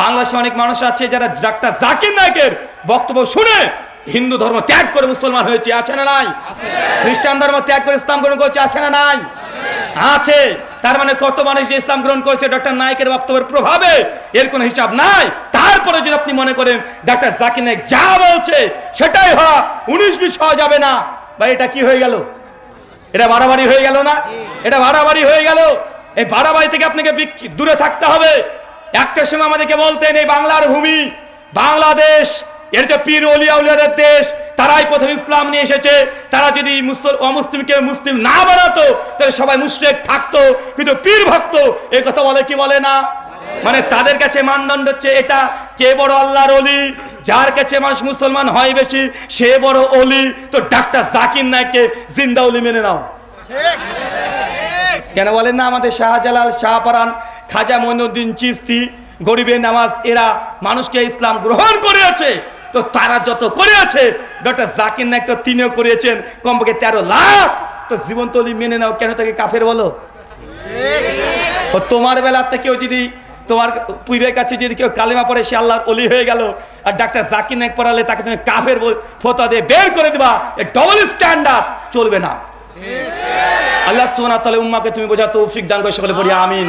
বাংলাদেশে অনেক মানুষ আছে যারা ডাক্তার জাকির নায়কের বক্তব্য শুনে হিন্দু ধর্ম ত্যাগ করে মুসলমান হয়েছে, আছে না নাই? খ্রিস্টান ধর্ম ত্যাগ করে ইসলাম গ্রহণ করছে, আছে না নাই? আছে। তার মানে কত মানুষ যে ইসলাম গ্রহণ করেছে ডক্টর নায়কের বক্তব্যের প্রভাবে এর কোনো হিসাব নাই। তারপরে যদি আপনি মনে করেন, ডাক্তার জাকির নায়ক যা বলছে, সেটাই হওয়া উনিশ বিশ হওয়া যাবে না। বা এটা কি হয়ে গেল? এটা বাড়াবাড়ি হয়ে গেল না? এটা বাড়াবাড়ি হয়ে গেল? এই বাড়াবাড়ি থেকে আপনাকে দূরে থাকতে হবে। একটা সময় আমাদেরকে বলতেন এই বাংলার ভূমি বাংলাদেশ এর যে পীর অলিয়া উলিয়াদের দেশ তারাই প্রথম ইসলাম নিয়ে এসেছে। তারা যদি অমুসলিমকে মুসলিম না বানাতো তাহলে সবাই মুশরিক থাকতো কিন্তু পীর ভক্ত এই কথা বলে কি বলে না? মানে তাদের কাছে মানদণ্ড হচ্ছে এটা কে বড় আল্লাহর অলি যার কাছে মানুষ মুসলমান হয় বেশি সে বড় অলি। তো ডাক্তার জাকির নায়ককে জিন্দা অলি মেনে নাও কেন বলেন না আমাদের শাহজালাল শাহপারান খাজা মইনুদ্দিন চিস্তি গরিবের নামাজ, এরা মানুষকে ইসলাম গ্রহণ করেছে তো তারা যত করেছে ডক্টর জাকির নায়ক তো তিনিও করেছেন কমপক্ষে তেরো লাখ। তো জীবন তলি মেনে নাও, কেন তাকে কাফের বলো? তোমার বেলাতে কেউ যদি তোমার পীরের কাছে যদি কেউ কালিমা পড়ে, সে আল্লাহর অলি হয়ে গেল। আর ডাক্তার জাকির নায়ক পড়ালে তাকে তুমি কাফের ফতোয়া দিয়ে বের করে দিবা। ডবল স্ট্যান্ডার্ড চলবে না। আল্লাহ সুবহানাহু তাহলে উম্মাকে তুমি বোঝা তৌফিক দান করে, সকলে পড়ি, আমিন।